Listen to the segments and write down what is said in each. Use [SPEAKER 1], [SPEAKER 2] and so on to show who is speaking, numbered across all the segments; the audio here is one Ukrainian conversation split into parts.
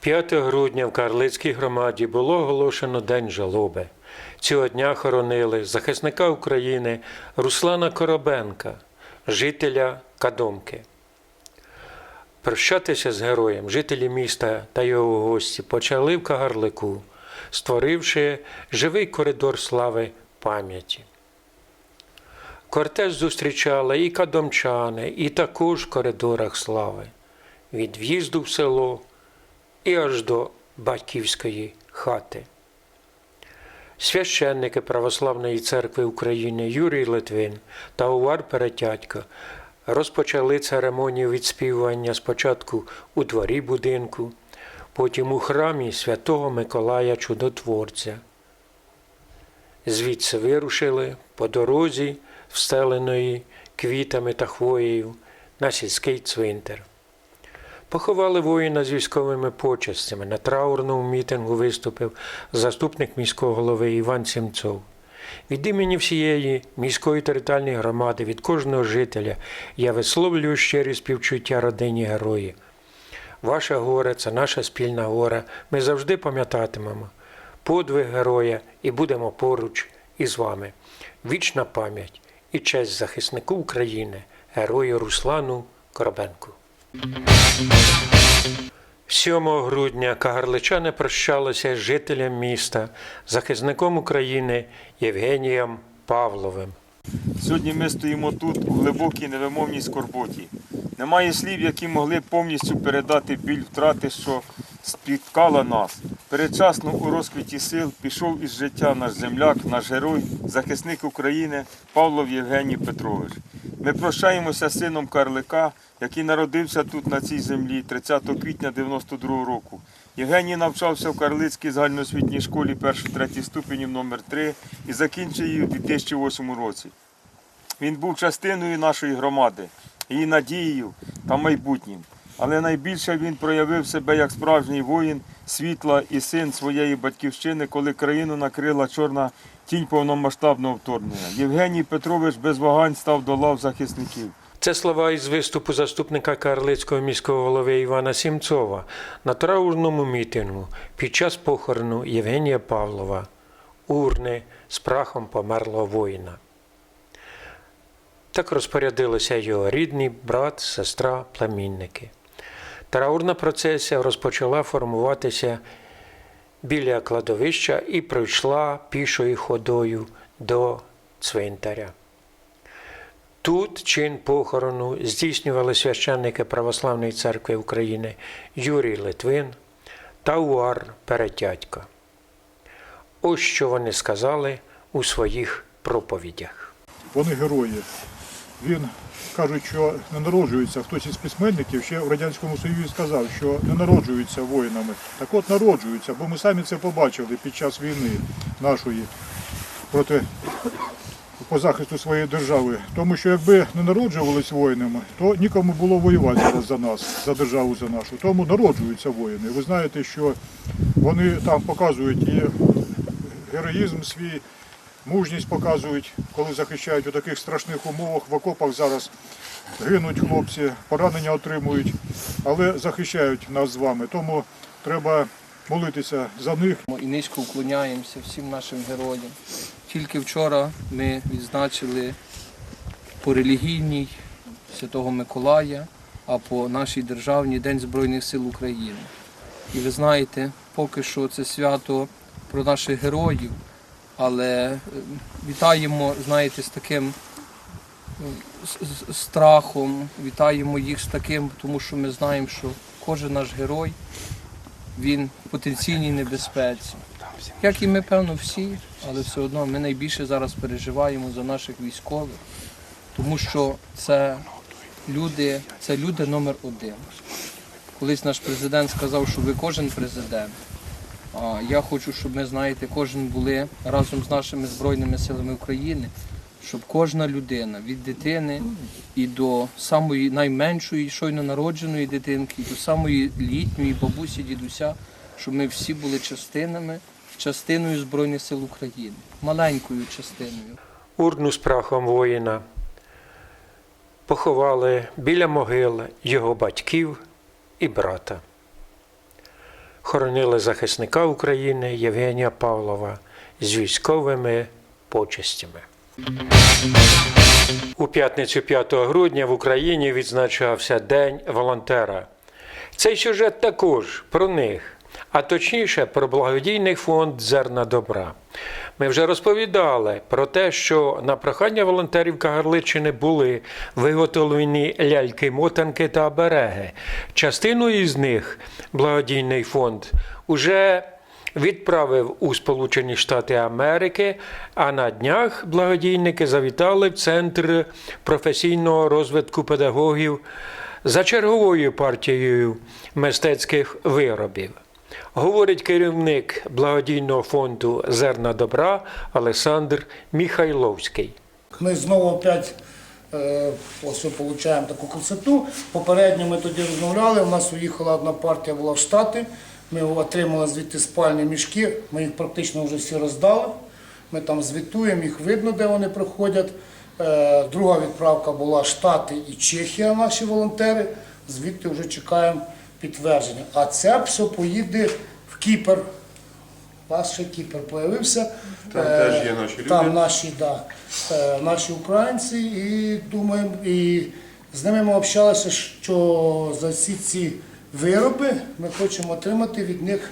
[SPEAKER 1] 5 грудня в Карлицькій громаді було оголошено День жалоби. Цього дня хоронили захисника України Руслана Коробенка, жителя Кадомки. Прощатися з героєм жителі міста та його гості почали в Кагарлику, створивши живий коридор слави пам'яті. Кортеж зустрічали і кадомчани, і також в коридорах слави, від в'їзду в село і аж до батьківської хати. Священники Православної церкви України Юрій Литвин та Увар Перетятько розпочали церемонію відспівування спочатку у дворі будинку, потім у храмі святого Миколая Чудотворця. Звідси вирушили по дорозі, встеленої квітами та хвоєю, на сільський цвинтар. Поховали воїна з військовими почестями. На траурному мітингу виступив заступник міського голови Іван Сімцов. Від імені всієї міської територіальної громади, від кожного жителя я висловлюю щирі співчуття родині героїв. Ваше горе це наша спільна гора. Ми завжди пам'ятатимемо подвиг героя і будемо поруч із вами. Вічна пам'ять і честь захиснику України, герою Руслану Коробенку. 7 грудня кагарличани прощалися з жителем міста, захисником України Євгенієм Павловим.
[SPEAKER 2] Сьогодні ми стоїмо тут у глибокій невимовній скорботі. Немає слів, які могли б повністю передати біль втрати, що спіткала нас. Передчасно у розквіті сил пішов із життя наш земляк, наш герой, захисник України Павлов Євгеній Петрович. Ми прощаємося з сином Карлика, який народився тут на цій землі 30 квітня 92 року. Євгеній навчався в Карлицькій загальноосвітній школі 1-3 ступенів номер 3 і закінчив її у 2008 році. Він був частиною нашої громади, її надією та майбутнім. Але найбільше він проявив себе як справжній воїн, світла і син своєї батьківщини, коли країну накрила чорна тінь повномасштабного вторгнення. Євгеній Петрович без вагань став до лав захисників.
[SPEAKER 1] Це слова із виступу заступника Карлицького міського голови Івана Сімцова на траурному мітингу під час похорону Євгенія Павлова, урни з прахом померлого воїна. Так розпорядилися його рідний брат, сестра, племінники. Траурна процесія розпочала формуватися біля кладовища і пройшла пішою ходою до цвинтаря. Тут чин похорону здійснювали священники Православної церкви України Юрій Литвин та Уар Перетятько. Ось що вони сказали у своїх проповідях.
[SPEAKER 3] Вони герої. Він кажуть, що не народжується. Хтось із письменників ще в Радянському Союзі сказав, що не народжуються воїнами. Так от народжуються, бо ми самі це побачили під час війни нашої проти по захисту своєї держави. Тому що якби не народжувались воїнами, то нікому було воювати за нас, за державу за нашу. Тому народжуються воїни. Ви знаєте, що вони там показують і героїзм свій, мужність показують, коли захищають у таких страшних умовах. В окопах зараз гинуть хлопці, поранення отримують, але захищають нас з вами. Тому треба молитися за них.
[SPEAKER 4] І низько вклоняємося всім нашим героям. Тільки вчора ми відзначили по релігійній Святого Миколая, а по нашій державній День Збройних сил України. І ви знаєте, поки що це свято про наших героїв, але е, вітаємо, знаєте, з таким е, страхом, вітаємо їх з таким, тому що ми знаємо, що кожен наш герой він в потенційній небезпеці. Як і ми, певно, всі, але все одно ми найбільше зараз переживаємо за наших військових, тому що це люди, це люди номер один. Колись наш президент сказав, що ви кожен президент. Я хочу, щоб ми, знаєте, кожен були разом з нашими Збройними силами України, щоб кожна людина від дитини і до самої найменшої, щойно народженої дитинки, і до самої літньої бабусі, дідуся, щоб ми всі були частинами, частиною Збройних сил України, маленькою частиною.
[SPEAKER 1] Урну з прахом воїна поховали біля могил його батьків і брата. Хоронили захисника України Євгенія Павлова з військовими почестями. У п'ятницю 5 грудня в Україні відзначався День волонтера. Цей сюжет також про них, а точніше про благодійний фонд Зерна добра. Ми вже розповідали про те, що на прохання волонтерів Кагарличини були виготовлені ляльки, мотанки та обереги. Частину із них благодійний фонд уже відправив у Сполучені Штати Америки, а на днях благодійники завітали в Центр професійного розвитку педагогів за черговою партією мистецьких виробів. Говорить керівник благодійного фонду Зерна добра Олександр Міхайловський.
[SPEAKER 5] Ми знову опять е, ось отримуємо таку красоту. Попередньо ми тоді розмовляли, у нас уїхала одна партія була в Штати, ми отримали звідти спальні мішки, ми їх практично вже всі роздали. Ми там звітуємо, їх видно, де вони проходять. Е, Друга відправка була Штати і Чехія, наші волонтери. Звідти вже чекаємо підтвердження. А це все поїде в Кіпр. У вас ще Кіпр появився.
[SPEAKER 6] Там
[SPEAKER 5] Е,
[SPEAKER 6] теж є наші люди.
[SPEAKER 5] Там наші, да, е, наші українці, і думаємо, і з ними ми общалися, що за всі ці вироби ми хочемо отримати від них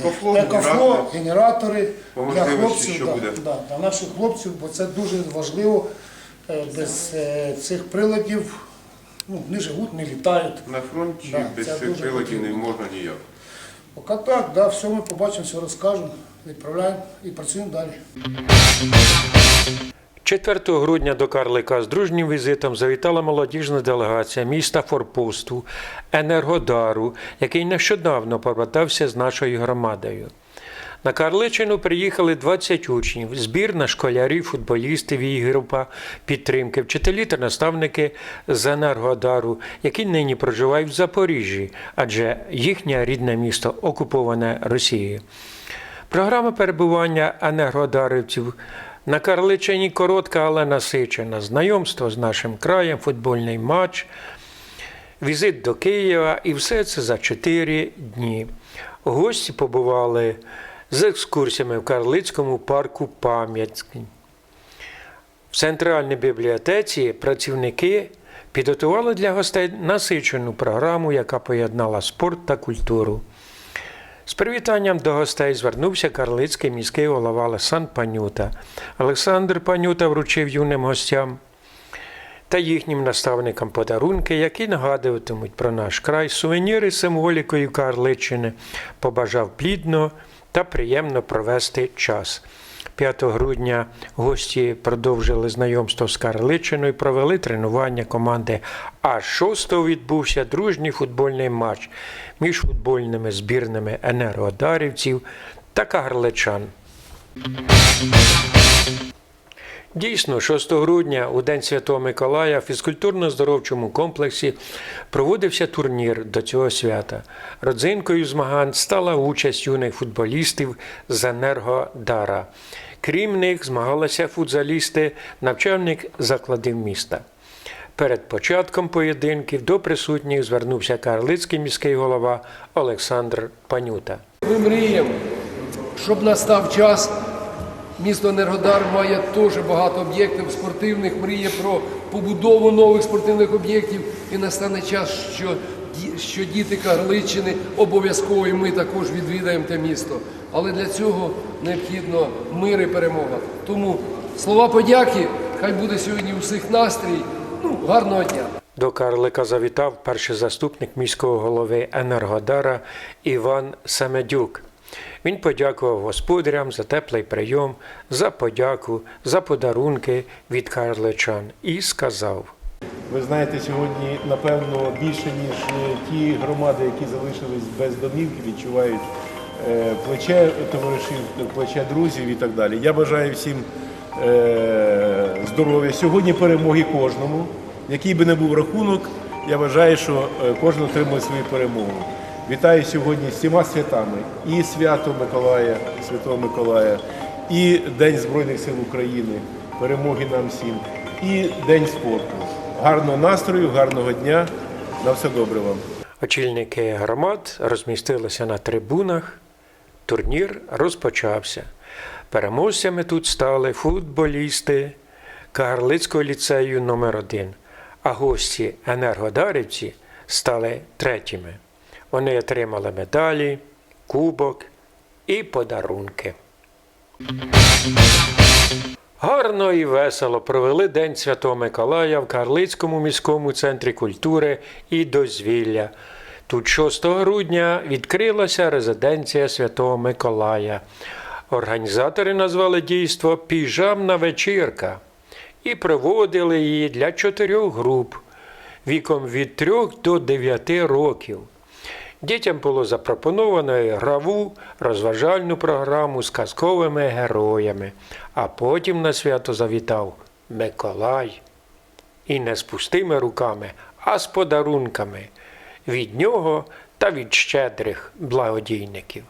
[SPEAKER 6] Екофло,
[SPEAKER 5] екофло,
[SPEAKER 6] генератори.
[SPEAKER 5] для хлопців,
[SPEAKER 6] що
[SPEAKER 5] да,
[SPEAKER 6] буде.
[SPEAKER 5] да, для наших хлопців, бо це дуже важливо. Е, Без цих приладів ну, не живуть, не літають.
[SPEAKER 6] На фронті
[SPEAKER 5] Да,
[SPEAKER 6] без цих приладів не можна ніяк.
[SPEAKER 5] Поки так, да, все ми побачимо, все розкажемо, відправляємо і працюємо далі.
[SPEAKER 1] 4 грудня до Карлика з дружнім візитом завітала молодіжна делегація міста Форпосту Енергодару, який нещодавно повертався з нашою громадою. На Карличину приїхали 20 учнів, збірна школярів, футболістів і група підтримки, вчителі та наставники з Енергодару, які нині проживають в Запоріжжі, адже їхнє рідне місто окуповане Росією. Програма перебування енергодарівців на Карличині коротка, але насичена. Знайомство з нашим краєм, футбольний матч, візит до Києва і все це за чотири дні. Гості побували з екскурсіями в Карлицькому парку Пам'ятський. В центральній бібліотеці працівники підготували для гостей насичену програму, яка поєднала спорт та культуру. З привітанням до гостей звернувся карлицький міський голова Олександр Панюта. Олександр Панюта вручив юним гостям та їхнім наставникам подарунки, які нагадуватимуть про наш край, сувеніри символікою Карличини, побажав плідно та приємно провести час. 5 грудня гості продовжили знайомство з Карличиною, провели тренування команди. А 6 відбувся дружній футбольний матч між футбольними збірними енергодарівців та карличан. Дійсно, 6 грудня, у День Святого Миколая, в фізкультурно-здоровчому комплексі проводився турнір до цього свята. Родзинкою змагань стала участь юних футболістів з Енергодара. Крім них, змагалися футзалісти навчальних закладів міста. Перед початком поєдинків до присутніх звернувся карлицький міський голова Олександр Панюта.
[SPEAKER 7] Ми мріємо, щоб настав час. Місто Енергодар має дуже багато об'єктів спортивних, мріє про побудову нових спортивних об'єктів. І настане час, що, що діти Карличини обов'язково і ми також відвідаємо те місто. Але для цього необхідно мир і перемога. Тому слова подяки, хай буде сьогодні у всіх настрій. Ну, гарного дня.
[SPEAKER 1] До Карлика завітав перший заступник міського голови Енергодара Іван Самедюк. Він подякував господарям за теплий прийом, за подяку, за подарунки від карличан і сказав.
[SPEAKER 8] Ви знаєте, сьогодні, напевно, більше, ніж е, ті громади, які залишились без домівки, відчувають е, плече товаришів, плече друзів і так далі. Я бажаю всім е, здоров'я. Сьогодні перемоги кожному. Який би не був рахунок, я вважаю, що кожен отримує свою перемогу. Вітаю сьогодні всіма святами і свято Миколая, Святого Миколая, і День Збройних сил України, перемоги нам всім, і День спорту. Гарного настрою, гарного дня. На все добре вам.
[SPEAKER 1] Очільники громад розмістилися на трибунах. Турнір розпочався. Переможцями тут стали футболісти Кагарлицького ліцею номер 1 а гості енергодарівці стали третіми. Вони отримали медалі, кубок і подарунки. Гарно і весело провели День Святого Миколая в Карлицькому міському центрі культури і дозвілля. Тут 6 грудня відкрилася резиденція Святого Миколая. Організатори назвали дійство Піжамна вечірка і проводили її для чотирьох груп віком від 3 до 9 років. Дітям було запропоновано граву розважальну програму з казковими героями, а потім на свято завітав Миколай. І не з пустими руками, а з подарунками від нього та від щедрих благодійників.